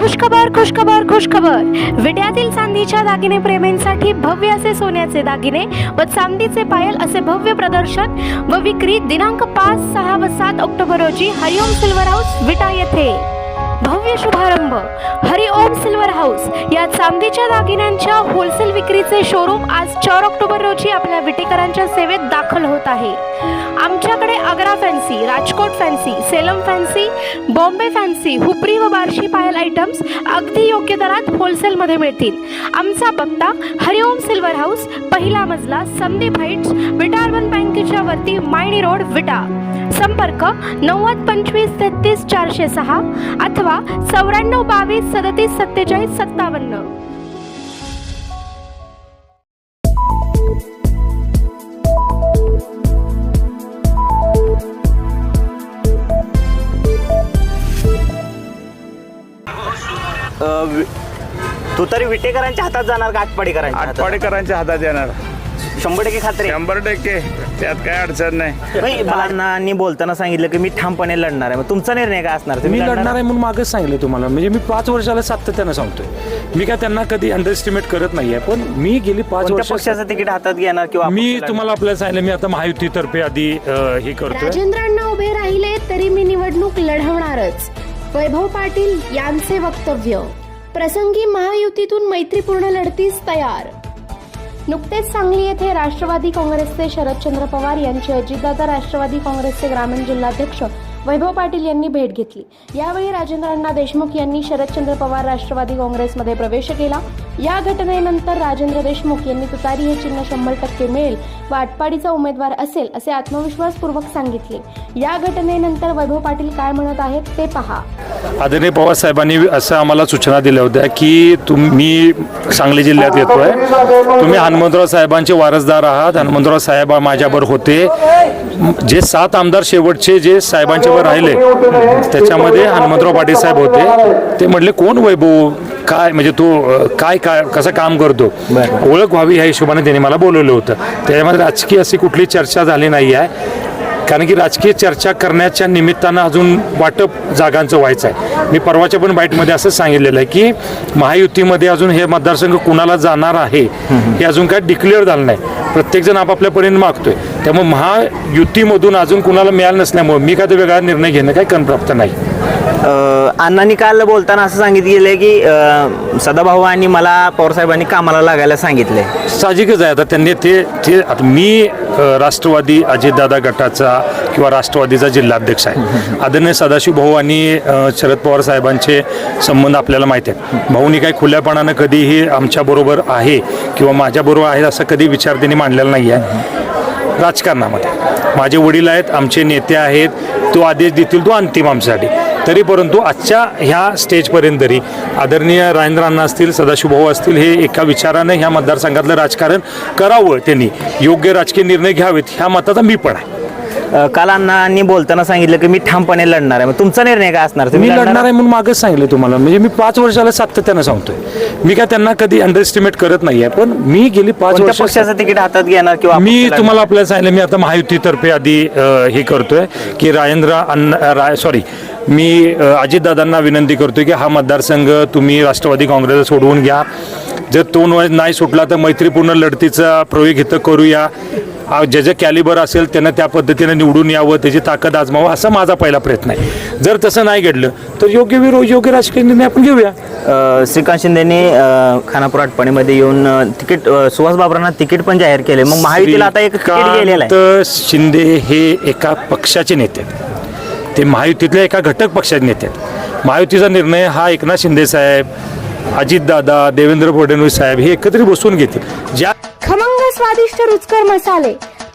खुशखबर खुशखबर खुशखबर. विड्यातील चांदीच्या दागिने प्रेमींसाठी भव्य असे सोन्याचे दागिने व चांदीचे पायल असे भव्य प्रदर्शन व विक्री दिनांक पाच सहा व सात ऑक्टोबर रोजी हरिओम सिल्वर हाऊस विटा येथे. भव्य शुभारंभ. हरिओम सिल्वर हाऊस या चांदीच्या दागिन्यांच्या होलसेल विक्रीचे शोरूम आज चार ऑक्टोबर रोजी आपल्या विटेकरांच्या सेवेत दाखल होत आहे. आमच्याकडे Agra fancy Rajkot fancy Salem fancy Bombay fancy Hupari व बार्शी पायल आयटम्स अगदी योग्य दरात होलसेलमध्ये मिळतील. आमचा पत्ता हरिओम सिल्वर हाऊस पहिला मजला संदीप हाईट्स विटारवन बँकेच्या वरती मायणी रोड विटा. संपर्क नव्वद पंचवीस तेहतीस चारशे सहा अथवा चौऱ्याण्णव बावीस सदतीस सत्तेचाळीस सत्तावन्न. अ, वि- तू तरी विटेकरांच्या हातात जाणार का आटपाडीकरांच्या हातात? आटपाडीकरांच्या हातात येणार शंभर टक्के खात्री आहे. शंभर टक्के. त्यात काय अडचण नाही. नाही, मुलांना बोलताना सांगितलं की मी ठामपणे लढणार आहे. मग तुमचा निर्णय काय असणार? मी लढणार आहे म्हणून मागच सांगितलं तुम्हाला. म्हणजे मी पाच वर्षाला सातत्यानं सांगतोय. मी काय त्यांना कधी अंडर एस्टिमेट करत नाहीये पण मी गेली पाच कोणत्या वर्ष पक्षाचं तिकीट हातात घेणार किंवा मी तुम्हाला आपल्याला सांगितलं मी आता महायुतीतर्फे आधी अ, हे करतोय. राजेंद्रांना उभे राहिले तरी मी निवडणूक लढवणारच. वैभव पाटील यांचे वक्तव्य. प्रसंगी महायुतीतून मैत्रीपूर्ण लढतीस तयार. नुकतेच सांगली येथे राष्ट्रवादी काँग्रेसचे शरदचंद्र पवार यांची अजितदादा राष्ट्रवादी काँग्रेसचे ग्रामीण जिल्हाध्यक्ष वैभव पाटील यांनी भेट घेतली. यावेळी राजेंद्र अण्णा देशमुख यांनी शरदचंद्र पवार राष्ट्रवादी काँग्रेसमध्ये प्रवेश केला. या घटनेनंतर राजेंद्र देशमुख यांनी तुतारी हे चिन्ह शंभर टक्के मिळेल व आटपाडीचा उमेदवार असेल असे आत्मविश्वासपूर्वक सांगितले. या घटनेनंतर वैभव पाटील काय म्हणत आहेत ते पहा. आदरणीय पवार साहेबांनी असं आम्हाला सूचना दिल्या होत्या की तुम्ही सांगली जिल्ह्यात येतोय. तुम्ही हनुमंतराव साहेबांचे वारसदार आहात. हनुमंतराव साहेब माझ्यावर होते. जे सात आमदार शेवटचे जे साहेबांच्यावर राहिले त्याच्यामध्ये हनुमंतराव पाटील साहेब होते. ते म्हटले कोण वैभव? काय? म्हणजे तो काय काय कसं काम करतो? ओळख व्हावी ह्या हिशोबाने त्यांनी मला बोलवलं होतं. त्याच्यामध्ये राजकीय अशी कुठली चर्चा झाली नाही आहे. कारण की राजकीय चर्चा करण्याच्या निमित्तानं अजून वाटप जागांचं व्हायचं आहे मी परवाच्या पण बाईटमध्ये असं सांगितलेलं आहे की महायुतीमध्ये अजून हे मतदारसंघ कुणाला जाणार आहे हे अजून काय डिक्लेअर झालं नाही. प्रत्येकजण आपापल्या परीने मागतोय. त्यामुळे महायुतीमधून अजून कुणाला मिळालं नसल्यामुळे मी काय वेगळा निर्णय घेणं काही कनप्राप्त नाही. अण्णांनी काल बोलताना असं सांगितलं गेलंय की सदाभाऊ आणि मला पवारसाहेबांनी कामाला लागायला सांगितलंय. साहजिकच आहे. आता त्यांनी ते ते आता मी राष्ट्रवादी अजितदादा गटाचा किंवा राष्ट्रवादीचा जिल्हाध्यक्ष आहे. आदरणीय सदाशिव भाऊ आणि शरद पवार साहेबांचे संबंध आपल्याला माहीत आहेत. भाऊनी काही खुल्यापणानं कधीही आमच्याबरोबर आहे किंवा माझ्याबरोबर आहे असा कधी विचार त्यांनी मांडलेला नाही आहे. राजकारणामध्ये. माझे वडील आहेत आमचे नेते आहेत तो आदेश देतील तो अंतिम आमच्यासाठी. तरी परंतु आजच्या ह्या स्टेजपर्यंत तरी आदरणीय राजेंद्र अण्णा असतील सदाशिवभाऊ असतील हे एका विचारानं ह्या मतदारसंघातलं राजकारण करावं त्यांनी. योग्य राजकीय निर्णय घ्यावेत ह्या मताचा मी पण आहे. काल अण्णांनी बोलताना सांगितलं की मी ठामपणे लढणार आहे. मग तुमचा निर्णय काय असणार? मी तुम्ही लढणार आहे म्हणून मागच सांगितलं तुम्हाला. म्हणजे मी पाच वर्षाला सातत्यानं सांगतोय. मी काय त्यांना कधी अंडर एस्टिमेट करत नाहीये पण मी गेली पाच कोणत्या वर्ष पक्षाचं तिकीट हातात घेणार किंवा मी लढणार? तुम्हाला आपल्याला सांगितलं मी आता महायुतीतर्फे आधी अ, हे करतोय की राजेंद्र अण्णा राय सॉरी मी अ, अजितदादांना विनंती करतोय की हा मतदारसंघ तुम्ही राष्ट्रवादी काँग्रेस सोडवून घ्या. जर तो न- नाही सुटला तर मैत्रीपूर्ण लढतीचा प्रयोग इथं करूया. जे जे कॅलिबर असेल त्यानं त्या पद्धतीनं निवडून यावं त्याची ताकद आजमावं असा माझा पहिला प्रयत्न आहे. जर तसं नाही घडलं तर योग्य विरो योग्य राजकीय निर्णय आपण घेऊया. श्रीकांत शिंदेने खानापूर आटपाडीमध्ये येऊन तिकीट सुहास बाबरांना तिकीट पण जाहीर केले मग महायुतीला आता एक शिंदे हे एका पक्षाचे नेते आहेत. ते महायुतीतल्या एका घटक पक्षाचे नेते आहेत. महायुतीचा निर्णय हा एकनाथ शिंदे साहेब अजितदादा देवेंद्र फडणवीस साहेब हे एकत्रित बसून घेतील. ज्या खमंग स्वादिष्ट रुचकर मसाले.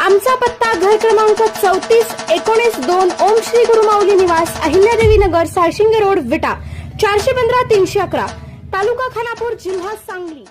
आमचा पत्ता घर क्रमांक चौतीस एकोणीस दोन ओम श्री गुरु माऊली निवास अहिल्यादेवी नगर सारशिंगे रोड विटा. चारशे पंधरा तीनशे अकरा. तालुका खानापूर जिल्हा सांगली.